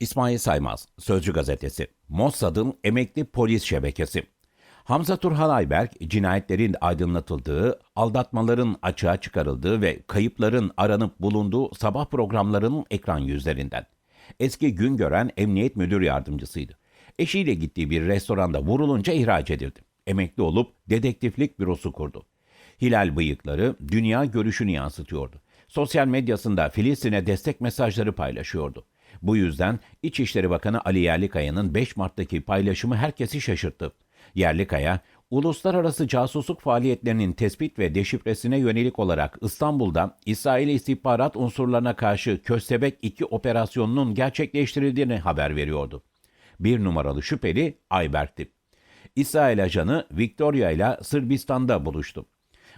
İsmail Saymaz, Sözcü Gazetesi, Mossad'ın emekli polis şebekesi. Hamza Turhan Ayberk, cinayetlerin aydınlatıldığı, aldatmaların açığa çıkarıldığı ve kayıpların aranıp bulunduğu sabah programlarının ekran yüzlerinden. Eski Güngören Emniyet Müdür Yardımcısıydı. Eşiyle gittiği bir restoranda vurulunca ihraç edildi. Emekli olup dedektiflik bürosu kurdu. Hilal bıyıkları dünya görüşünü yansıtıyordu. Sosyal medyasında Filistin'e destek mesajları paylaşıyordu. Bu yüzden İçişleri Bakanı Ali Yerlikaya'nın 5 Mart'taki paylaşımı herkesi şaşırttı. Yerlikaya, uluslararası casusluk faaliyetlerinin tespit ve deşifresine yönelik olarak İstanbul'da İsrail istihbarat unsurlarına karşı Köstebek 2 operasyonunun gerçekleştirildiğini haber veriyordu. Bir numaralı şüpheli Ayberk'ti. İsrail ajanı Victoria ile Sırbistan'da buluştu.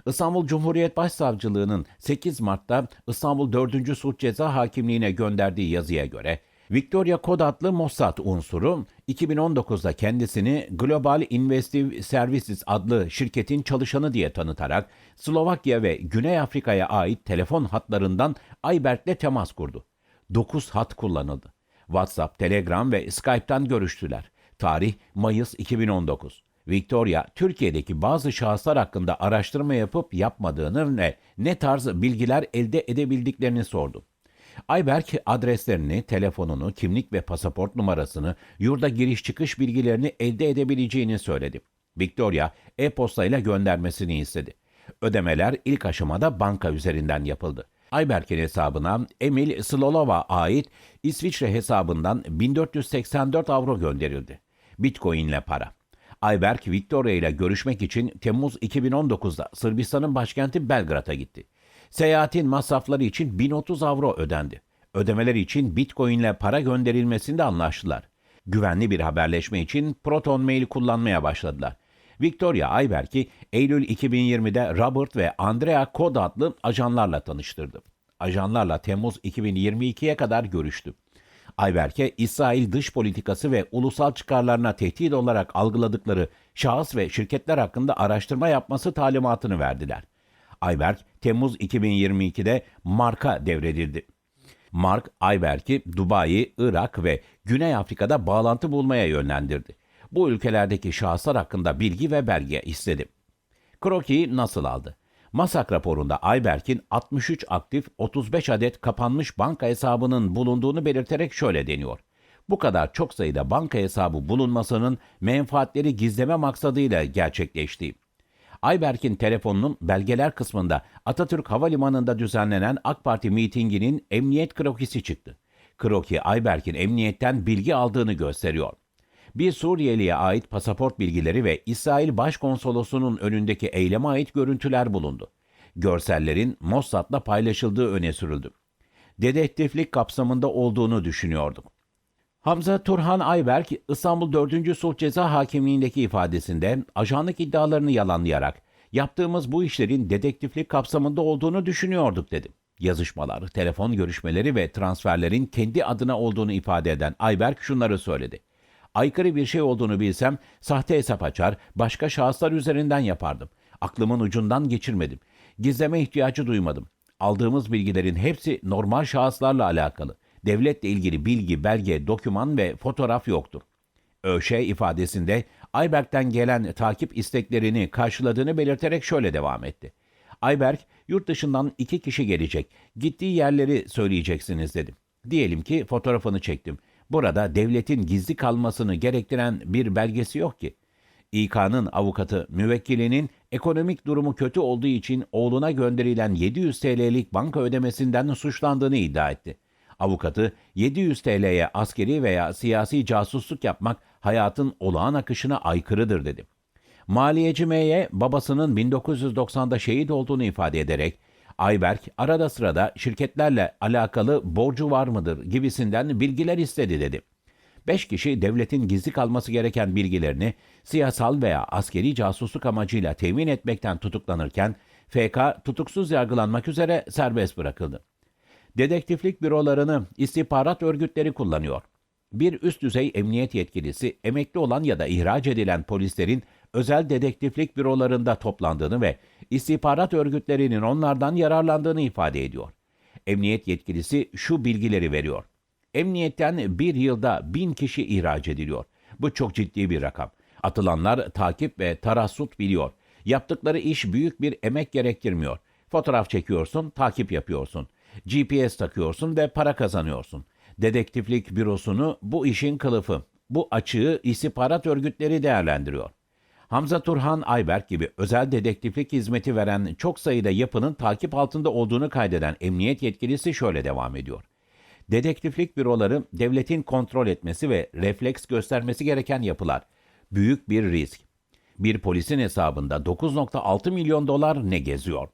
İstanbul Cumhuriyet Başsavcılığı'nın 8 Mart'ta İstanbul 4. Suç Ceza Hakimliği'ne gönderdiği yazıya göre Victoria Kod adlı Mossad unsuru 2019'da kendisini Global Investive Services adlı şirketin çalışanı diye tanıtarak Slovakya ve Güney Afrika'ya ait telefon hatlarından Ayberk'le temas kurdu. 9 hat kullanıldı. WhatsApp, Telegram ve Skype'tan görüştüler. Tarih Mayıs 2019. Victoria, Türkiye'deki bazı şahıslar hakkında araştırma yapıp yapmadığını ve ne tarz bilgiler elde edebildiklerini sordu. Ayberk adreslerini, telefonunu, kimlik ve pasaport numarasını, yurda giriş çıkış bilgilerini elde edebileceğini söyledi. Victoria, e-postayla göndermesini istedi. Ödemeler ilk aşamada banka üzerinden yapıldı. Ayberk'in hesabına Emil Slolova ait İsviçre hesabından 1484 avro gönderildi. Bitcoin ile para. Ayberk Victoria ile görüşmek için Temmuz 2019'da Sırbistan'ın başkenti Belgrad'a gitti. Seyahatin masrafları için 1030 avro ödendi. Ödemeler için Bitcoin ile para gönderilmesinde anlaştılar. Güvenli bir haberleşme için Proton Mail kullanmaya başladılar. Victoria Ayberk'i Eylül 2020'de Robert ve Andrea Kod adlı ajanlarla tanıştırdı. Ajanlarla Temmuz 2022'ye kadar görüştü. Ayberk'e İsrail dış politikası ve ulusal çıkarlarına tehdit olarak algıladıkları şahıs ve şirketler hakkında araştırma yapması talimatını verdiler. Ayberk, Temmuz 2022'de Mark'a devredildi. Mark, Ayberk'i Dubai, Irak ve Güney Afrika'da bağlantı bulmaya yönlendirdi. Bu ülkelerdeki şahıslar hakkında bilgi ve belge istedi. Kroki'yi nasıl aldı? Masak raporunda Ayberk'in 63 aktif 35 adet kapanmış banka hesabının bulunduğunu belirterek şöyle deniyor. Bu kadar çok sayıda banka hesabı bulunmasının menfaatleri gizleme maksadıyla gerçekleştiği. Ayberk'in telefonunun belgeler kısmında Atatürk Havalimanı'nda düzenlenen AK Parti mitinginin emniyet krokisi çıktı. Kroki Ayberk'in emniyetten bilgi aldığını gösteriyor. Bir Suriyeliye ait pasaport bilgileri ve İsrail Başkonsolosu'nun önündeki eyleme ait görüntüler bulundu. Görsellerin Mossad'la paylaşıldığı öne sürüldü. Dedektiflik kapsamında olduğunu düşünüyorduk. Hamza Turhan Ayberk, İstanbul 4. Sulh Ceza Hakimliğindeki ifadesinde ajanlık iddialarını yalanlayarak yaptığımız bu işlerin dedektiflik kapsamında olduğunu düşünüyorduk dedi. Yazışmalar, telefon görüşmeleri ve transferlerin kendi adına olduğunu ifade eden Ayberk şunları söyledi. Aykırı bir şey olduğunu bilsem sahte hesap açar, başka şahıslar üzerinden yapardım. Aklımın ucundan geçirmedim. Gizleme ihtiyacı duymadım. Aldığımız bilgilerin hepsi normal şahıslarla alakalı. Devletle ilgili bilgi, belge, doküman ve fotoğraf yoktur. ÖŞ ifadesinde Ayberk'ten gelen takip isteklerini karşıladığını belirterek şöyle devam etti. Ayberk, yurt dışından iki kişi gelecek. Gittiği yerleri söyleyeceksiniz dedim. Diyelim ki fotoğrafını çektim. Burada devletin gizli kalmasını gerektiren bir belgesi yok ki. İK'nın avukatı müvekkilinin ekonomik durumu kötü olduğu için oğluna gönderilen 700 TL'lik banka ödemesinden suçlandığını iddia etti. Avukatı 700 TL'ye askeri veya siyasi casusluk yapmak hayatın olağan akışına aykırıdır dedi. Maliyeci M'ye babasının 1990'da şehit olduğunu ifade ederek Ayberk arada sırada şirketlerle alakalı borcu var mıdır gibisinden bilgiler istedi dedi. Beş kişi devletin gizli kalması gereken bilgilerini siyasal veya askeri casusluk amacıyla temin etmekten tutuklanırken FK tutuksuz yargılanmak üzere serbest bırakıldı. Dedektiflik bürolarını istihbarat örgütleri kullanıyor. Bir üst düzey emniyet yetkilisi emekli olan ya da ihraç edilen polislerin özel dedektiflik bürolarında toplandığını ve istihbarat örgütlerinin onlardan yararlandığını ifade ediyor. Emniyet yetkilisi şu bilgileri veriyor. Emniyetten bir yılda bin kişi ihraç ediliyor. Bu çok ciddi bir rakam. Atılanlar takip ve tarassut biliyor. Yaptıkları iş büyük bir emek gerektirmiyor. Fotoğraf çekiyorsun, takip yapıyorsun. GPS takıyorsun ve para kazanıyorsun. Dedektiflik bürosunu bu işin kılıfı. Bu açığı istihbarat örgütleri değerlendiriyor. Hamza Turhan Ayberk gibi özel dedektiflik hizmeti veren çok sayıda yapının takip altında olduğunu kaydeden emniyet yetkilisi şöyle devam ediyor. Dedektiflik büroları devletin kontrol etmesi ve refleks göstermesi gereken yapılar. Büyük bir risk. Bir polisin hesabında 9.6 milyon dolar ne geziyor?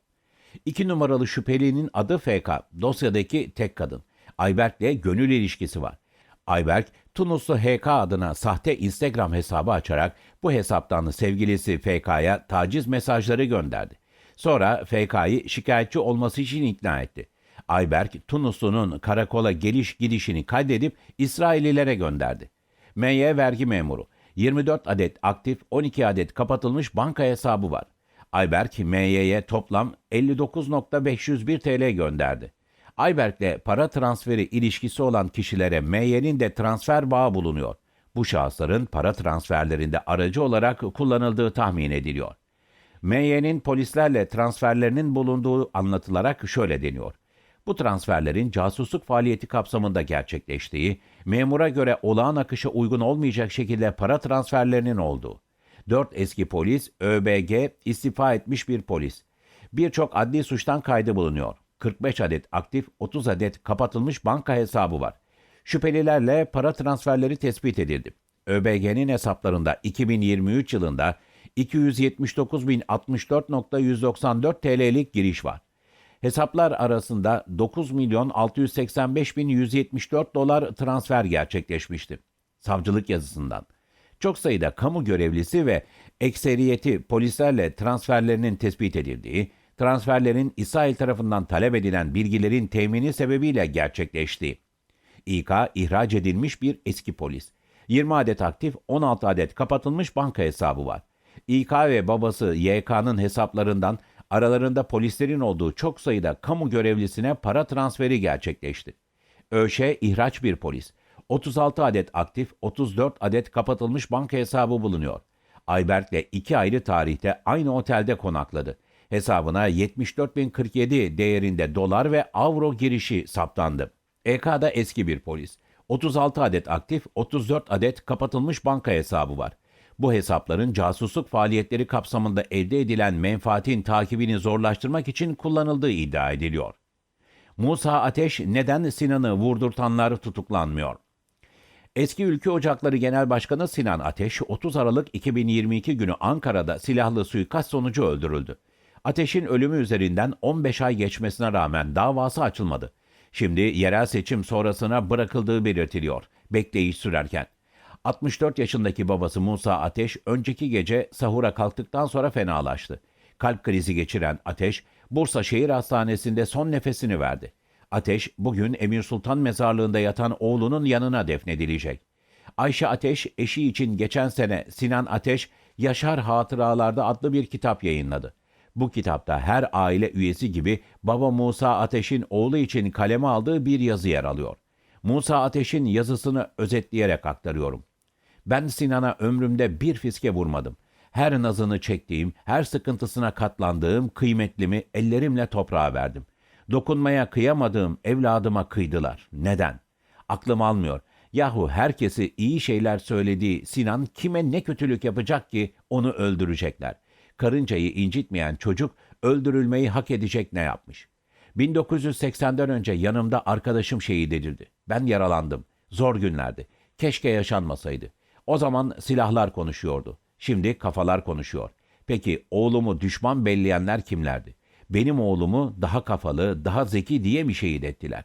İki numaralı şüphelinin adı FK. Dosyadaki tek kadın. Ayberk'le gönül ilişkisi var. Ayberk, Tunuslu HK adına sahte Instagram hesabı açarak bu hesaptan sevgilisi FK'ya taciz mesajları gönderdi. Sonra FK'yı şikayetçi olması için ikna etti. Ayberk, Tunuslu'nun karakola geliş gidişini kaydedip İsraillilere gönderdi. MY vergi memuru. 24 adet aktif, 12 adet kapatılmış banka hesabı var. Ayberk, MY'ye toplam 59.501 TL gönderdi. Ayberk'le para transferi ilişkisi olan kişilere MY'nin de transfer bağı bulunuyor. Bu şahısların para transferlerinde aracı olarak kullanıldığı tahmin ediliyor. MY'nin polislerle transferlerinin bulunduğu anlatılarak şöyle deniyor. Bu transferlerin casusluk faaliyeti kapsamında gerçekleştiği, memura göre olağan akışa uygun olmayacak şekilde para transferlerinin olduğu. 4 eski polis, ÖBG, istifa etmiş bir polis. Birçok adli suçtan kaydı bulunuyor. 45 adet aktif, 30 adet kapatılmış banka hesabı var. Şüphelilerle para transferleri tespit edildi. ÖBG'nin hesaplarında 2023 yılında 279.064.194 TL'lik giriş var. Hesaplar arasında 9 milyon 685 bin 174 dolar transfer gerçekleşmişti. Savcılık yazısından. Çok sayıda kamu görevlisi ve ekseriyeti polislerle transferlerinin tespit edildiği, transferlerin İsrail tarafından talep edilen bilgilerin temini sebebiyle gerçekleştiği. İK ihraç edilmiş bir eski polis. 20 adet aktif, 16 adet kapatılmış banka hesabı var. İK ve babası YK'nın hesaplarından aralarında polislerin olduğu çok sayıda kamu görevlisine para transferi gerçekleşti. ÖŞ ihraç bir polis. 36 adet aktif, 34 adet kapatılmış banka hesabı bulunuyor. Ayberk'le iki ayrı tarihte aynı otelde konakladı. Hesabına 74.047 değerinde dolar ve avro girişi saptandı. EK'da eski bir polis. 36 adet aktif, 34 adet kapatılmış banka hesabı var. Bu hesapların casusluk faaliyetleri kapsamında elde edilen menfaatin takibini zorlaştırmak için kullanıldığı iddia ediliyor. Musa Ateş neden Sinan'ı vurdurtanlar tutuklanmıyor? Eski Ülke Ocakları Genel Başkanı Sinan Ateş 30 Aralık 2022 günü Ankara'da silahlı suikast sonucu öldürüldü. Ateş'in ölümü üzerinden 15 ay geçmesine rağmen davası açılmadı. Şimdi yerel seçim sonrasına bırakıldığı belirtiliyor. Bekleyiş sürerken. 64 yaşındaki babası Musa Ateş önceki gece sahura kalktıktan sonra fenalaştı. Kalp krizi geçiren Ateş, Bursa Şehir Hastanesi'nde son nefesini verdi. Ateş bugün Emir Sultan mezarlığında yatan oğlunun yanına defnedilecek. Ayşe Ateş eşi için geçen sene Sinan Ateş Yaşar Hatıralarda adlı bir kitap yayınladı. Bu kitapta her aile üyesi gibi baba Musa Ateş'in oğlu için kaleme aldığı bir yazı yer alıyor. Musa Ateş'in yazısını özetleyerek aktarıyorum. Ben Sinan'a ömrümde bir fiske vurmadım. Her nazını çektiğim, her sıkıntısına katlandığım kıymetlimi ellerimle toprağa verdim. Dokunmaya kıyamadığım evladıma kıydılar. Neden? Aklım almıyor. Yahu herkesi iyi şeyler söylediği Sinan kime ne kötülük yapacak ki onu öldürecekler. Karıncayı incitmeyen çocuk öldürülmeyi hak edecek ne yapmış? 1980'den önce yanımda arkadaşım şehit edildi. Ben yaralandım. Zor günlerdi. Keşke yaşanmasaydı. O zaman silahlar konuşuyordu. Şimdi kafalar konuşuyor. Peki oğlumu düşman belleyenler kimlerdi? Benim oğlumu daha kafalı, daha zeki diye mi şehit ettiler?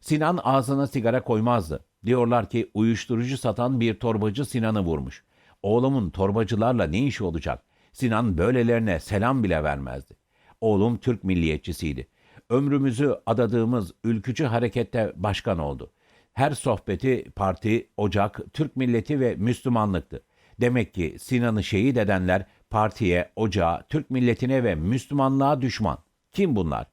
Sinan ağzına sigara koymazdı. Diyorlar ki uyuşturucu satan bir torbacı Sinan'ı vurmuş. Oğlumun torbacılarla ne işi olacak? Sinan böylelerine selam bile vermezdi. Oğlum Türk milliyetçisiydi. Ömrümüzü adadığımız ülkücü harekette başkan oldu. Her sohbeti parti, ocak, Türk milleti ve Müslümanlıktı. Demek ki Sinan'ı şehit edenler partiye, ocağa, Türk milletine ve Müslümanlığa düşman. Kim bunlar?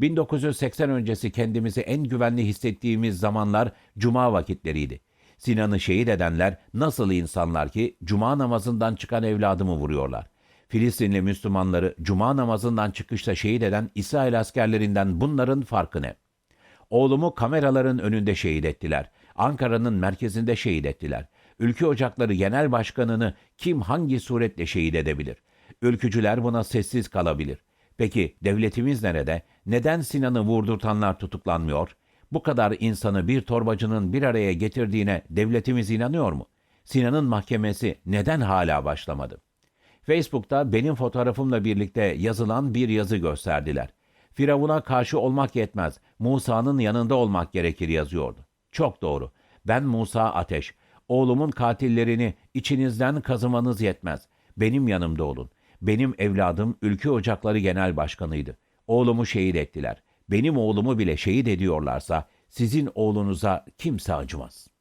1980 öncesi kendimizi en güvenli hissettiğimiz zamanlar cuma vakitleriydi. Sinan'ı şehit edenler nasıl insanlar ki cuma namazından çıkan evladımı vuruyorlar. Filistinli Müslümanları cuma namazından çıkışta şehit eden İsrail askerlerinden bunların farkı ne? Oğlumu kameraların önünde şehit ettiler. Ankara'nın merkezinde şehit ettiler. Ülke Ocakları Genel Başkanı'nı kim hangi suretle şehit edebilir? Ülkücüler buna sessiz kalabilir. Peki devletimiz nerede? Neden Sinan'ı vurdurtanlar tutuklanmıyor? Bu kadar insanı bir torbacının bir araya getirdiğine devletimiz inanıyor mu? Sinan'ın mahkemesi neden hala başlamadı? Facebook'ta benim fotoğrafımla birlikte yazılan bir yazı gösterdiler. Firavun'a karşı olmak yetmez, Musa'nın yanında olmak gerekir yazıyordu. Çok doğru. Ben Musa Ateş. Oğlumun katillerini içinizden kazımanız yetmez. Benim yanımda olun. Benim evladım Ülke Ocakları Genel Başkanıydı. Oğlumu şehit ettiler. Benim oğlumu bile şehit ediyorlarsa sizin oğlunuza kimse acımaz.''